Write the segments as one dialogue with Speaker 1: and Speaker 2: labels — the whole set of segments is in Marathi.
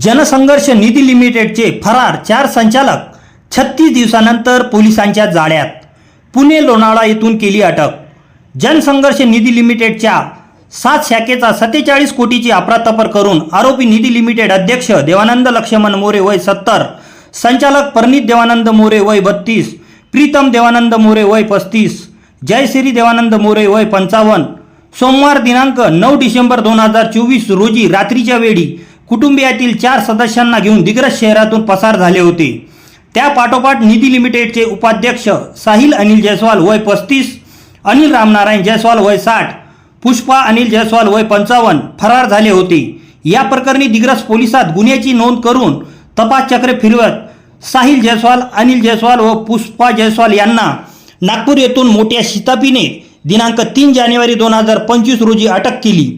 Speaker 1: जनसंघर्ष निधी लिमिटेडचे फरार चार संचालक छत्तीस दिवसानंतर पोलिसांच्या जाळ्यात. पुणे लोणावळा येथून केली अटक. जनसंघर्ष निधी लिमिटेडच्या सात शाखेचा सत्तेचाळीस कोटीची अफरातफर करून आरोपी निधी लिमिटेड अध्यक्ष देवानंद लक्ष्मण मोरे वय सत्तर संचालक परनीत देवानंद मोरे वय बत्तीस प्रीतम देवानंद मोरे वय पस्तीस जयश्री देवानंद मोरे वय पंचावन्न सोमवार दिनांक नऊ डिसेंबर दोन हजार चोवीस रोजी रात्रीच्या वेळी कुटुंबियातील चार सदस्यांना घेऊन दिग्रस शहरातून पसार झाले होते. त्या पाठोपाठ निधी लिमिटेडचे उपाध्यक्ष साहिल अनिल जयस्वाल वय पस्तीस अनिल रामनारायण जयस्वाल वय साठ पुष्पा अनिल जयस्वाल वय पंचावन्न फरार झाले होते. या प्रकरणी दिग्रस पोलिसात गुन्ह्याची नोंद करून तपास चक्र फिरवत साहिल जयस्वाल अनिल जयस्वाल व पुष्पा जयस्वाल यांना नागपूर येथून मोठ्या शितापीने दिनांक तीन जानेवारी दोन हजार पंचवीस रोजी अटक केली.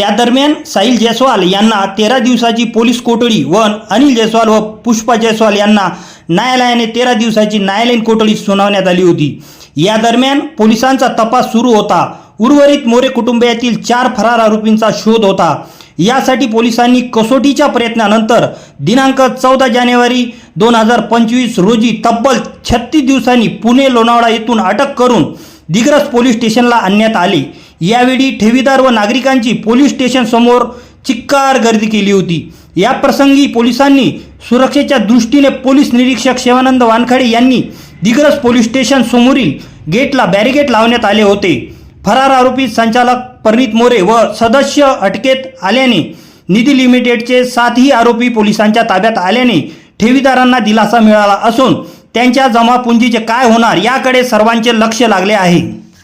Speaker 1: त्या दरम्यान साहिल जयस्वाल यांना तेरा दिवसाची पोलीस कोठडी व अनिल जयस्वाल व पुष्पा जयस्वाल यांना न्यायालयाने तेरा दिवसाची न्यायालयीन कोठडी सुनावण्यात आली होती. या दरम्यान पोलिसांचा तपास सुरू होता. उर्वरित मोरे कुटुंबियातील चार फरार आरोपींचा शोध होता. यासाठी पोलिसांनी कसोटीच्या प्रयत्नानंतर दिनांक चौदा जानेवारी दोन हजार पंचवीस रोजी तब्बल छत्तीस दिवसांनी पुणे लोणावळा येथून अटक करून दिग्रस पोलीस स्टेशनला आणण्यात आले. यावेळी ठेवीदार व नागरिकांची पोलीस स्टेशन समोर चिक्कार गर्दी केली होती. या प्रसंगी पोलिसांनी सुरक्षेच्या दृष्टीने पोलीस निरीक्षक शिवानंद वानखडे यांनी दिग्रस पोलीस स्टेशन समोरील गेटला बॅरिकेड लावण्यात आले होते. फरार आरोपी संचालक परनीत मोरे व सदस्य अटकेत आल्याने निधी लिमिटेडचे सातही आरोपी पोलिसांच्या ताब्यात आल्याने ठेवीदारांना दिलासा मिळाला असून त्यांच्या जमापुंजीचे काय होणार याकडे सर्वांचे लक्ष लागले आहे.